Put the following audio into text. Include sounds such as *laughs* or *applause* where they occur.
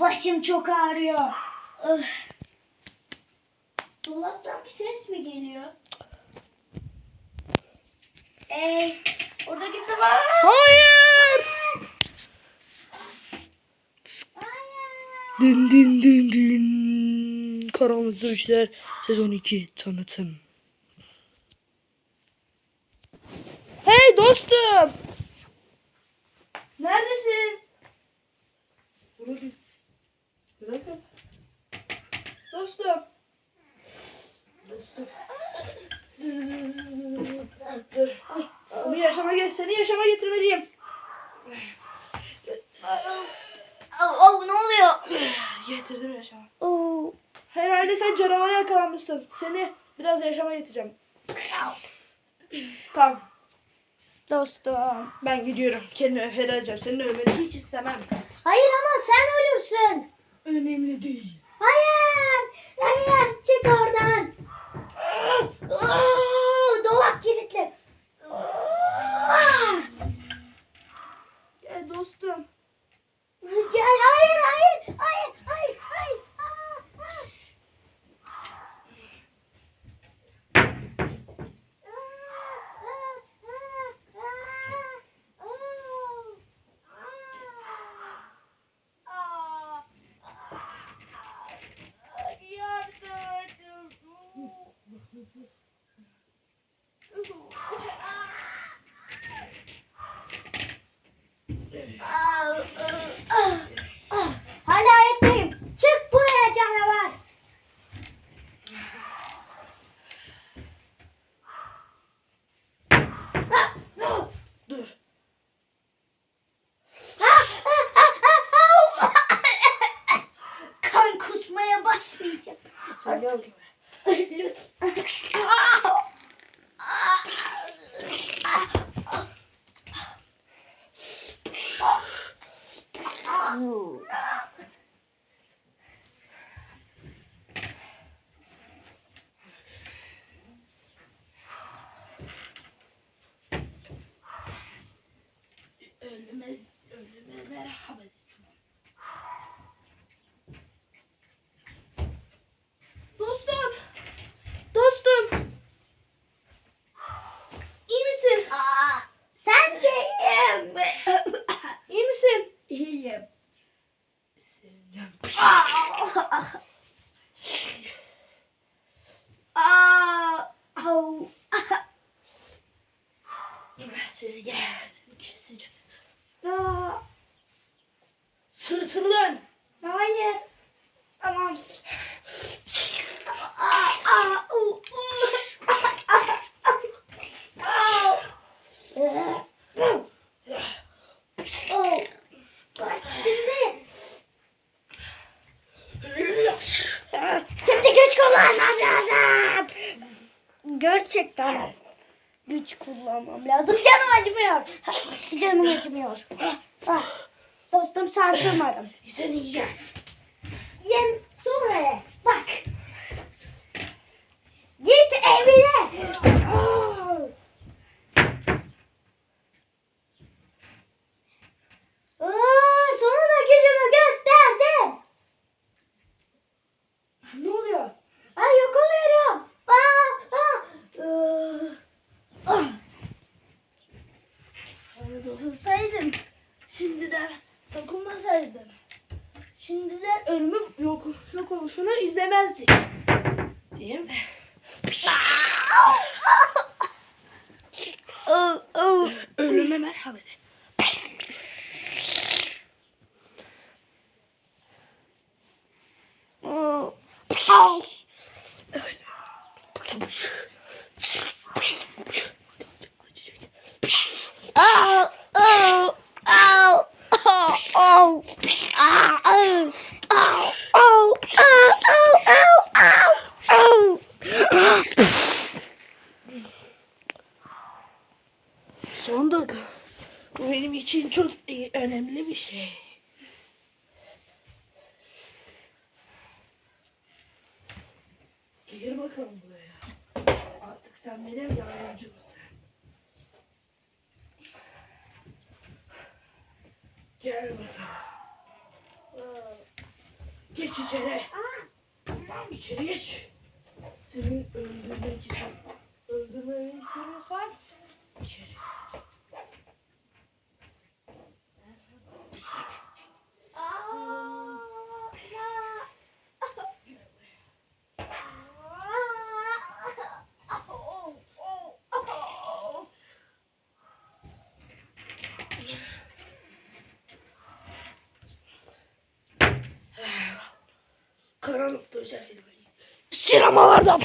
başım çok ağrıyor. Öf. Dolaptan bir ses mi geliyor? Ey, orada kimse var? Hayır. Din din din din. Karanlık Dövüşler sezon 2 tanıtım. Hey dostum. Neredesin? Bırakın. Bırakın. Dostum. Dostum. Dur. Seni yaşama get seni yaşama getirmeliyim. Au, ne oluyor? Getirdim yaşama. Oo. Herhalde sen canavara yakalanmışsın. Seni biraz yaşama getireceğim. Tamam. Dostum. Ben gidiyorum. Kendimi feda edeceğim. Senin ölmeni hiç istemem. Hayır ama sen ölürsün. Önemli değil. Hayır. Hayır. Çık oradan. Dolap kilitli. Gel dostum. Gel. Hayır. Hayır. Hayır. Hayır. Hayır. 出去。嗯，Ölüme, ölüme merhaba. Aa, au. Seni gel. Seni keseceğim. Aa, Sırtını dön. Hayır. Tamam. Aa, aa, u, u. Au. Au. Bak Şimdi. Şimdi güç kullanmam lazım. Gerçekten güç kullanmam lazım. Canım acımıyor. *laughs* Canım acımıyor. Ah, Dostum sarsılmadım. Seni yiyeceğim. Yem sonra. Bak. Git evine. Aa, sonunda gücümü gösterdim. Ne oluyor? Ay yok oluyorum. Aa, aa. Aa, ah. Bana dokunsaydın. Şimdiden dokunmasaydın. Şimdiden ölümün yok, yok oluşunu izlemezdik. Değil mi? Ölüme merhaba de. İçin çok iyi, önemli bir şey. Gel bakalım buraya. Artık sen benim yardımcımsın. Gel bakalım. Geç içeri. İçeri geç. Seni öldürmek için. Karanlıkta özel filmi. Sinemalarda